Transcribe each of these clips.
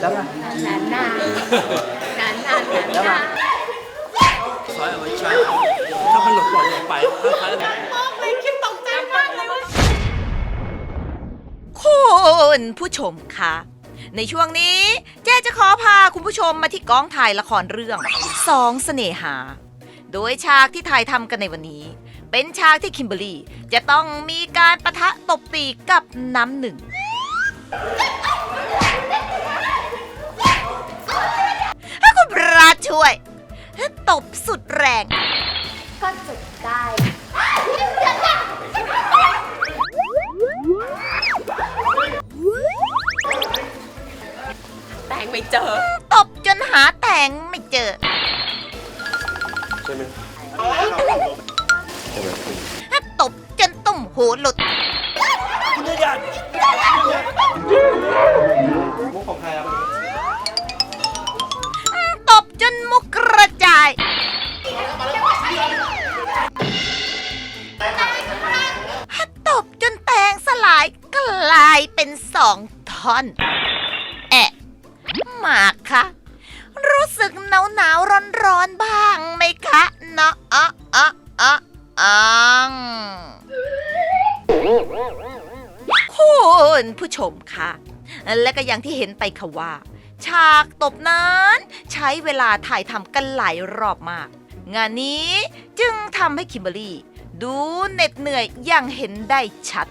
แล้ว นานนานนานนานแล้วซอยเอาไว้ใช้ถ้ามันหลุดปล่อยลงไปถ้าใช้แล้ว คุณผู้ชมคะ ในช่วงนี้เจ๊จะขอพาคุณผู้ชมมาที่กองถ่ายละครเรื่องสองเสน่หา โดยฉากที่ถ่ายทำกันในวันนี้ เป็นฉากที่คิมเบอรรี่จะต้องมีการประทะตบตีกับน้ำหนึ่ง ช่วย ตบสุดแรง ก็จุดได้แตงไม่เจอ ตบจนหาแต่งไม่เจอใช่ไหมตบจนตุ่มหูหลุดคุณญาติมุกของใครครับ ลายเป็นสองท่อน แอะหมากคะรู้สึกหนาวหนาวร้อนร้อนๆบ้างไหมคะเนาะอะอะอะอ่งคุณผู้ชมคะและก็อย่างที่เห็นไปค่ะว่า ฉากตบนั้นใช้เวลาถ่ายทำกันหลายรอบมาก งานนี้จึงทำให้คิมเบอรรี่ ดูเหน็ดเหนื่อยอย่างเห็นได้ชัด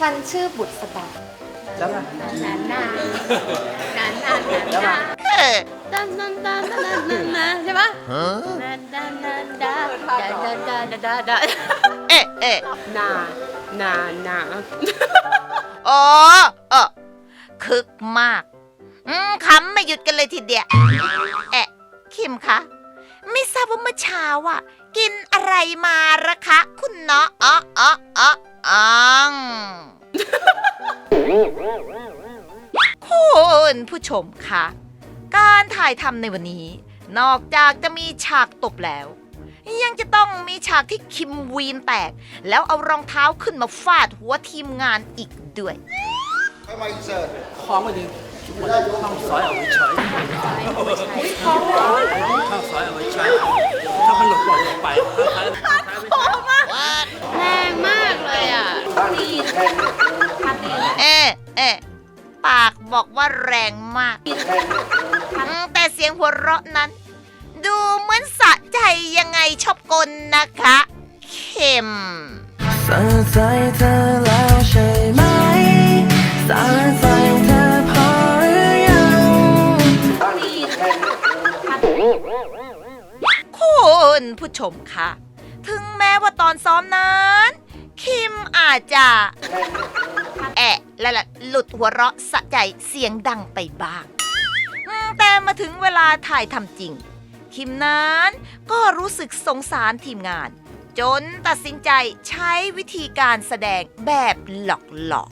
ฉันชื่อบุตรสดาแล้วไงนานนานนานนานแล้วไงเออดานดานดานดานดานดานใช่ปะดานดานดานดานดานดานดานดานดานเอะเอะนานานาอ๋อเออคึกมากอืมขำไม่หยุดกันเลยทีเดียวแอะคิมคะ ไม่ทราบว่าเมื่อเช้าอะ กินอะไรมาละคะ คุณเนาะอ๋ออ๋ออ๋ออ๋องคุณผู้ชมคะการถ่ายทำในวันนี้ นอกจากจะมีฉากตบแล้ว ยังจะต้องมีฉากที่คิมวีนแตก แล้วเอารองเท้าขึ้นมาฟาดหัวทีมงานอีกด้วยคล้องไว้ดีคิดว่า ข้างซอยเอาไว้ใช้ข้างซอยเอาไว้ใช้ถ้ามันหลุดปล่อยลงไปถ้าใช้แล้วถ้าใช้ไม่ใช้แรงมากเลยอะเอ๊ะเอ๊ะปากบอกว่าแรงมาก แต่เสียงหัวเราะนั้น ดูเหมือนสะใจยังไงชอบกลนะคะ เข็มสะใจเธอแล้วใช่ไหมสะใจ คุณผู้ชมคะถึงแม้ว่าตอนซ้อมนั้น คิมอาจจะ แอะและละหลุดหัวเราะสะใจเสียงดังไปบ้างอืมแต่มาถึงเวลาถ่ายทำจริง คิมนั้นก็รู้สึกสงสารทีมงาน จนตัดสินใจใช้วิธีการแสดงแบบหลอกหลอก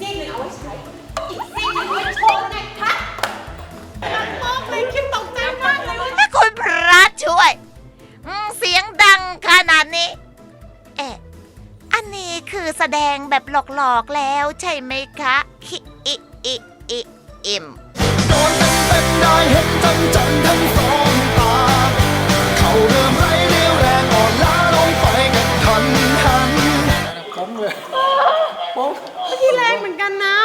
ซีกหนึ่งเอาไว้ใช้ นาดนี้เอ๊ะอันนี้คือแสดงแบบหลอกๆแล้วใช่ไหมคะคิอิอิอิอิมโดนเต็มเต็มๆได้เห็นจังจังๆทั้งสองตา เขาเริ่มไร้เรี่ยวแรงอ่อนล้าลงไปกันทันหันที่แรงเหมือนกันนะ